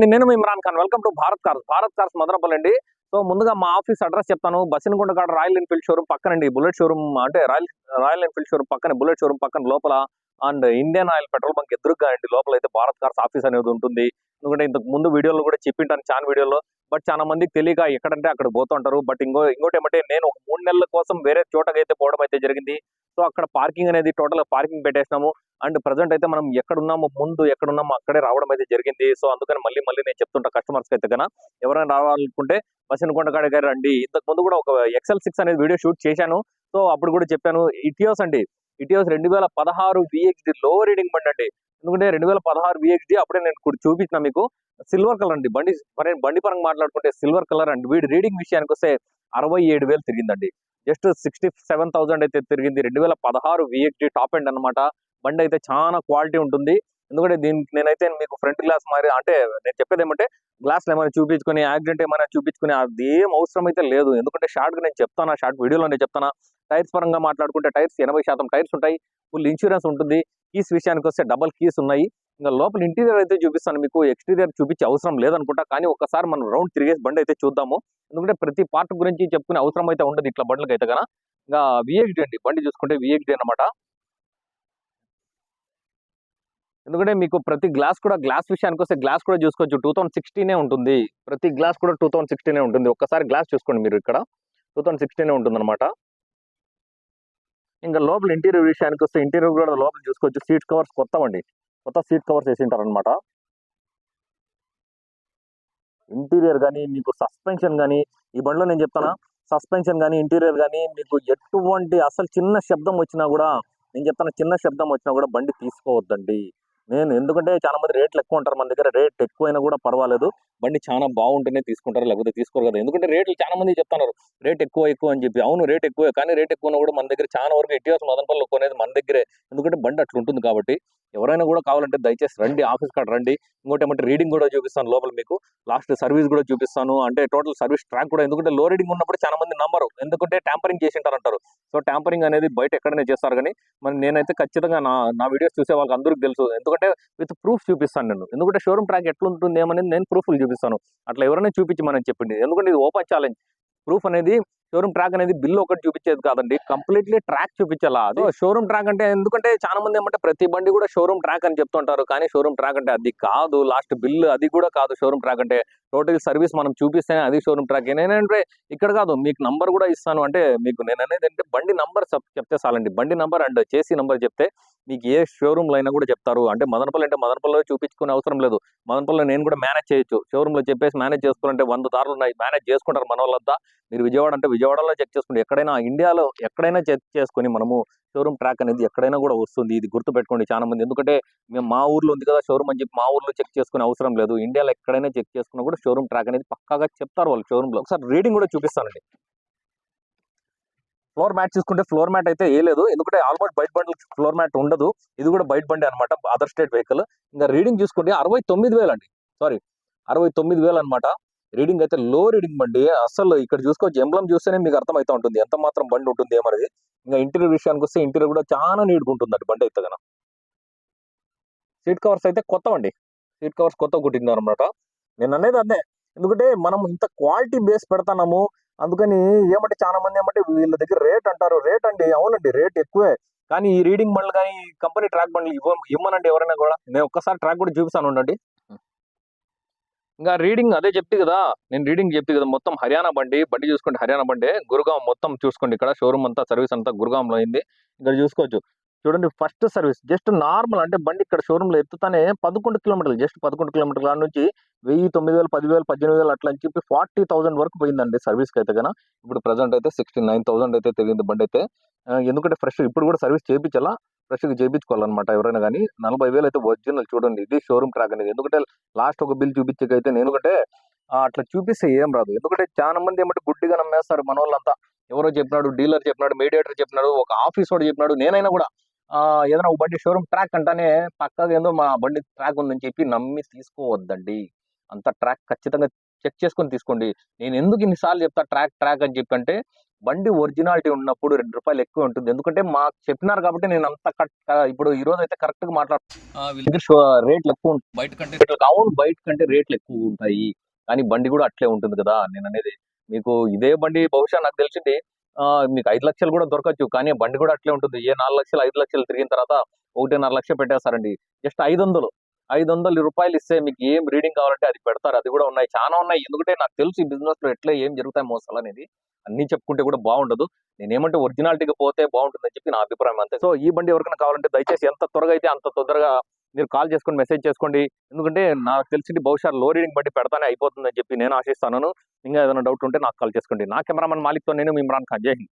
అండి నేను Imran Khan. Welcome to Bharat cars. Bharat cars Madanapalle అండి. సో ముందుగా మా ఆఫీస్ అడ్రస్ చెప్తాను. బసినగుండ కాడ రాయల్ ఎన్ఫీల్డ్ షోరూమ్ పక్కనండి. బుల్లెట్ షోరూమ్ అంటే రాయల్ రాయల్ ఎన్ఫీల్డ్ షోరూమ్ పక్కన బుల్లెట్ షోరూమ్ పక్కన లోపల and Indian Oil petrol bunk ఎదురుగా అండి లోపల అయితే భారత్ కార్స్ ఆఫీస్ అనేది ఉంటుంది. ఎందుకంటే ఇంతకు ముందు వీడియోలో కూడా చెప్పింటాను చాలా వీడియోలో. బట్ చాలా మందికి తెలియక ఎక్కడంటే అక్కడ పోతుంటారు. బట్ ఇంకో ఇంకోటి ఏమంటే నేను ఒక మూడు నెలల కోసం వేరే చోటకైతే పోవడం అయితే జరిగింది. సో అక్కడ పార్కింగ్ అనేది టోటల్ పార్కింగ్ పెట్టేసినాము. అండ్ ప్రజెంట్ అయితే మనం ఎక్కడ ఉన్నామో ముందు ఎక్కడ ఉన్నామో అక్కడే రావడం అయితే జరిగింది. సో అందుకని మళ్ళీ మళ్ళీ నేను చెప్తుంటా కస్టమర్స్ అయితే కన్నా ఎవరైనా రావాలనుకుంటే బసినకొండ కాడ గారు రండి. ఇంతకు ముందు కూడా ఒక ఎక్సెల్ సిక్స్ అనేది వీడియో షూట్ చేశాను. సో అప్పుడు కూడా చెప్పాను ఇటియోస్ అండి. ఇటియోస్ రెండు వేల పదహారు విఎక్స్డి లో రీడింగ్ బండి అండి. ఎందుకంటే రెండు వేల పదహారు విఎక్స్డి అప్పుడే నేను చూపించిన మీకు. సిల్వర్ కలర్ అండి. బండి మరి బండి పరంగా మాట్లాడుకుంటే సిల్వర్ కలర్ అండి. వీడి రీడింగ్ విషయానికి వస్తే అరవై ఏడు వేలు తిరిగిందండి. జస్ట్ సిక్స్టీ సెవెన్ థౌసండ్ అయితే తిరిగింది. రెండు వేల పదహారు విఎక్టీ టాప్ ఎండ్ అనమాట బండి అయితే చాలా క్వాలిటీ ఉంటుంది. ఎందుకంటే దీనికి నేనైతే మీకు ఫ్రంట్ గ్లాస్ మరి అంటే నేను చెప్పేది ఏమంటే గ్లాస్లు ఏమైనా చూపించుకొని యాక్సిడెంట్ ఏమైనా చూపించుకొని అది ఏం అవసరం అయితే లేదు. ఎందుకంటే షార్ట్గా నేను చెప్తాను షార్ట్ వీడియోలో నేను చెప్తాను. టైర్స్ పరంగా మాట్లాడుకుంటే టైర్స్ ఎనభై శాతం టైర్స్ ఉంటాయి. ఫుల్ ఇన్సూరెన్స్ ఉంటుంది. కీస్ విషయానికి వస్తే డబల్ కీస్ ఉన్నాయి. ఇంకా లోపల ఇంటీరియర్ అయితే చూపిస్తాను మీకు. ఎక్స్టీరియర్ చూపించే అవసరం లేదనుకుంటా. కానీ ఒకసారి మనం రౌండ్ తిరిగేసి బండి అయితే చూద్దాము. ఎందుకంటే ప్రతి పార్ట్ గురించి చెప్పుకునే అవసరం అయితే ఉండదు ఇట్లా బండ్లకి అయితే కదా ఇంకా విఎక్డి అండి. బండి చూసుకుంటే విఎక్డి అన్నమాట. ఎందుకంటే మీకు ప్రతి గ్లాస్ కూడా గ్లాస్ విషయానికి వస్తే గ్లాస్ కూడా చూసుకోవచ్చు. టూ థౌసండ్ సిక్స్టీనే ఉంటుంది. ప్రతి గ్లాస్ కూడా టూ థౌసండ్ సిక్స్టీనే ఉంటుంది. ఒక్కసారి గ్లాస్ చూసుకోండి మీరు ఇక్కడ. టూ థౌసండ్ సిక్స్టీనే ఉంటుంది అనమాట ఇంకా లోపల ఇంటీరియర్ విషయానికి వస్తే ఇంటీరియర్ కూడా లోపల చూసుకోవచ్చు. సీట్ కవర్స్ కొత్తవండి. కొత్త సీట్ కవర్స్ వేసి అనమాట ఇంటీరియర్ కానీ మీకు సస్పెన్షన్ కానీ ఈ బండిలో నేను చెప్తానా సస్పెన్షన్ కానీ ఇంటీరియర్ కానీ మీకు ఎటువంటి అసలు చిన్న శబ్దం వచ్చినా కూడా నేను చెప్తాను చిన్న శబ్దం వచ్చినా కూడా బండి తీసుకోవద్దండి. నేను ఎందుకంటే చాలా మంది రేట్లు ఎక్కువ ఉంటారు మన దగ్గర రేట్ ఎక్కువైనా కూడా పర్వాలేదు. బండి చాలా బాగుంటేనే తీసుకుంటారు లేకపోతే తీసుకోరు కదా. ఎందుకంటే రేట్లు చాలా మంది చెప్తున్నారు రేట్ ఎక్కువ ఎక్కువ అని చెప్పి. అవును రేట్ ఎక్కువ కానీ రేట్ ఎక్కువ కూడా మన దగ్గర చాలా వరకు ఇటీవల మదనపల్లి కొనేది మన దగ్గరే. ఎందుకంటే బండి అట్లా ఉంటుంది కాబట్టి. ఎవరైనా కూడా కావాలంటే దయచేసి రండి ఆఫీస్ కాడ రండి. ఇంకోటి ఏమంటే రీడింగ్ కూడా చూపిస్తాను లోపల మీకు. లాస్ట్ సర్వీస్ కూడా చూపిస్తాను. అంటే టోటల్ సర్వీస్ ట్రాక్ కూడా ఎందుకంటే లో రీడింగ్ ఉన్నప్పుడు చాలా మంది నంబరు ఎందుకంటే ట్యాంపరింగ్ చేసి అంటారు సో ట్యాంపరింగ్ అనేది బయట ఎక్కడైనా చేస్తారు కానీ మరి నేనైతే ఖచ్చితంగా నా నా వీడియోస్ చూసే వాళ్ళకి అందరికీ తెలుసు. ఎందుకంటే విత్ ప్రూఫ్ చూపిస్తాను నేను. ఎందుకంటే షోరూమ్ ట్రాక్ ఎట్లుంటుంది ఏమనేది నేను ప్రూఫ్లు చూపిస్తాను. అట్లా ఎవరైనా చూపించమని చెప్పింది ఎందుకంటే ఇది ఓపెన్ ఛాలెంజ్. ప్రూఫ్ అనేది షోరూమ్ ట్రాక్ అనేది బిల్లు ఒకటి చూపించేది కాదండి. కంప్లీట్లీ ట్రాక్ చూపించాలా అది? షోరూమ్ ట్రాక్ అంటే ఎందుకంటే చాలా మంది ఏమంటే ప్రతి బండి కూడా షోరూమ్ ట్రాక్ అని చెప్తుంటారు. కానీ షోరూమ్ ట్రాక్ అంటే అది కాదు. లాస్ట్ బిల్లు అది కూడా కాదు షోరూమ్ ట్రాక్ అంటే. టోటల్ సర్వీస్ మనం చూపిస్తేనే అది షోరూమ్ ట్రాక్. నేనంటే ఇక్కడ కాదు మీకు నంబర్ కూడా ఇస్తాను. అంటే మీకు నేను అనేది అంటే బండి నంబర్ చెప్తే చాలండి. బండి నంబర్ అండ్ చేసి నంబర్ చెప్తే మీకు ఏ షోరూమ్లో అయినా కూడా చెప్తారు. అంటే మదనపల్లి అంటే మదనపల్లిలో చూపించుకునే అవసరం లేదు. మదనపల్లిలో నేను కూడా మేనేజ్ చేయొచ్చు. షోరూమ్లో చెప్పేసి మేనేజ్ చేసుకోవాలంటే వంద దారులు ఉన్నాయి. మేనేజ్ చేసుకుంటారు మన వాళ్ళంతా మీరు విజయవాడ అంటే విజయవాడలో చెక్ చేసుకుంటే ఎక్కడైనా ఇండియాలో ఎక్కడైనా చెక్ చేసుకొని మనము షోరూమ్ ట్రాక్ అనేది ఎక్కడైనా కూడా వస్తుంది. ఇది గుర్తుపెట్టుకోండి చాలా మంది. ఎందుకంటే మేము మా ఊర్లో ఉంది కదా షోరూమ్ అని చెప్పి మా ఊర్లో చెక్ చేసుకునే అవసరం లేదు. ఇండియాలో ఎక్కడైనా చెక్ చేసుకున్నా కూడా షోరూమ్ ట్రాక్ అనేది పక్కాగా చెప్తారు వాళ్ళు షోరూమ్లో. ఒకసారి రీడింగ్ కూడా చూపిస్తానండి. ఫ్లోర్ మ్యాట్ చూసుకుంటే ఫ్లోర్ మ్యాట్ అయితే ఏ లేదు. ఎందుకంటే ఆల్మోస్ట్ బయట బండి ఫ్లోర్ మ్యాట్ ఉండదు. ఇది కూడా బయట బండి అనమాట అదర్ స్టేట్ వెహికల్ ఇంకా రీడింగ్ చూసుకుంటే అరవై తొమ్మిది వేలు అండి. సారీ అరవై తొమ్మిది వేలు అనమాట రీడింగ్ అయితే లో రీడింగ్ బండి. అసలు ఇక్కడ చూసుకోవచ్చు ఎంబ్లం చూస్తేనే మీకు అర్థమవుతా ఉంటుంది. ఎంత మాత్రం బండి ఉంటుంది ఏమనేది. ఇంకా ఇంటీరియర్ విషయానికి వస్తే ఇంటీరియర్ కూడా చాలా నీట్గా ఉంటుంది బండి అయితే కదా సీట్ కవర్స్ అయితే కొత్తవండి. సీట్ కవర్స్ కొత్త కుట్టింది అనమాట నేను అనేది అదే. ఎందుకంటే మనం ఇంత క్వాలిటీ బేస్ పెడతాము అందుకని ఏమంటే చాలా మంది ఏమంటే వీళ్ళ దగ్గర రేట్ అంటారు. రేట్ అండి అవునండి రేట్ ఎక్కువే. కానీ ఈ రీడింగ్ బండ్లు కానీ కంపెనీ ట్రాక్ బండ్లు ఇవ్వ ఇవ్వనండి ఎవరైనా కూడా. నేను ఒక్కసారి ట్రాక్ కూడా చూపిస్తాను ఉండండి. ఇంకా రీడింగ్ అదే చెప్తే కదా నేను రీడింగ్ చెప్తే కదా మొత్తం హర్యానా బండి బండి చూసుకోండి హర్యానా బండి గురుగాం మొత్తం చూసుకోండి ఇక్కడ షోరూమ్ అంతా సర్వీస్ అంతా గురుగాంలో అయింది. ఇక్కడ చూసుకోవచ్చు. చూడండి ఫస్ట్ సర్వీస్ జస్ట్ నార్మల్ అంటే బండి ఇక్కడ షోరూమ్లో ఎత్తుతానే పదకొండు కిలోమీటర్లు జస్ట్ పదకొండు కిలోమీటర్ల నుంచి వెయ్యి తొమ్మిది వేలు పదివేలు పద్దెనిమిది వేలు అట్లా అని చెప్పి ఫార్టీ థౌసండ్ వరకు పోయిందండి సర్వీస్కి అయితే కన్నా ఇప్పుడు ప్రజెంట్ అయితే సిక్స్టీ నైన్ థౌసండ్ అయితే తిరిగింది బండి అయితే. ఎందుకంటే ఫ్రెష్ ఇప్పుడు కూడా సర్వీస్ చేయించాలా ఫ్రెష్గా చేయించుకోవాలన్నమాట ఎవరైనా కానీ నలభై వేలు అయితే ఒరిజినల్ చూడండి. ఇది షోరూమ్ ట్రాక్ అనేది. ఎందుకంటే లాస్ట్ ఒక బిల్ చూపించకైతే నేను ఎందుకంటే అట్లా చూపిస్తే ఏం రాదు. ఎందుకంటే చాలా మంది ఏమంటే గుడ్డిగా నమ్మేస్తారు మన వాళ్ళంతా ఎవరో చెప్పినాడు డీలర్ చెప్పినాడు మీడియేటర్ చెప్పినాడు ఒక ఆఫీస్ వాడు చెప్పినాడు నేనైనా కూడా ఏదైనా ఒక బండి షోరూమ్ ట్రాక్ అంటానే పక్కగా ఏందో మా బండి ట్రాక్ ఉందని చెప్పి నమ్మి తీసుకోవద్దండి. అంత ట్రాక్ ఖచ్చితంగా చెక్ చేసుకొని తీసుకోండి. నేను ఎందుకు ఇన్నిసార్లు చెప్తా ట్రాక్ ట్రాక్ అని చెప్పి అంటే బండి ఒరిజినాలిటీ ఉన్నప్పుడు రెండు రూపాయలు ఎక్కువ ఉంటుంది. ఎందుకంటే మాకు చెప్పినారు కాబట్టి నేను అంత కట్ ఇప్పుడు ఈ రోజు అయితే కరెక్ట్గా మాట్లాడు రేట్లు ఎక్కువ ఉంటాయి బయట కంటే అవును బయట కంటే రేట్లు ఎక్కువ ఉంటాయి. కానీ బండి కూడా అట్లే ఉంటుంది కదా. నేను అనేది మీకు ఇదే బండి బహుశా నాకు తెలిసింది. ఆ, మీకు ఐదు లక్షలు కూడా దొరకచ్చు. కానీ బండి కూడా అట్లే ఉంటుంది. ఏ నాలుగు లక్షలు ఐదు లక్షలు తిరిగిన తర్వాత ఒకటిన్నర లక్ష పెట్టేస్తారండి. జస్ట్ ఐదు వందలు ఐదు వందల రూపాయలు ఇస్తే మీకు ఏం రీడింగ్ కావాలంటే అది పెడతారు. అది కూడా ఉన్నాయి. చాలా ఉన్నాయి. ఎందుకంటే నాకు తెలుసు ఈ బిజినెస్లో ఎట్లా ఏం జరుగుతాయి మోసాలు అనేది. అన్ని చెప్పుకుంటే కూడా బాగుండదు. నేనేమంటే ఒరిజినాలిటీకి పోతే బాగుంటుందని చెప్పి నా అభిప్రాయం అంతే. సో ఈ బండి ఎవరికైనా కావాలంటే దయచేసి ఎంత త్వరగా అయితే అంత తొందరగా మీరు కాల్ చేసుకొని మెసేజ్ చేసుకోండి. ఎందుకంటే నాకు తెలిసింది బహుశా లో రీడింగ్ బట్టి పెడతానే అయిపోతుందని చెప్పి నేను ఆశిస్తాను ఇంకా ఏదైనా డౌట్ ఉంటే నాకు కాల్ చేసుకోండి. నా కెమెరామన్ మాలిక్తో నేను మీ ఇమ్రాన్ ఖాన్. జై హింద్.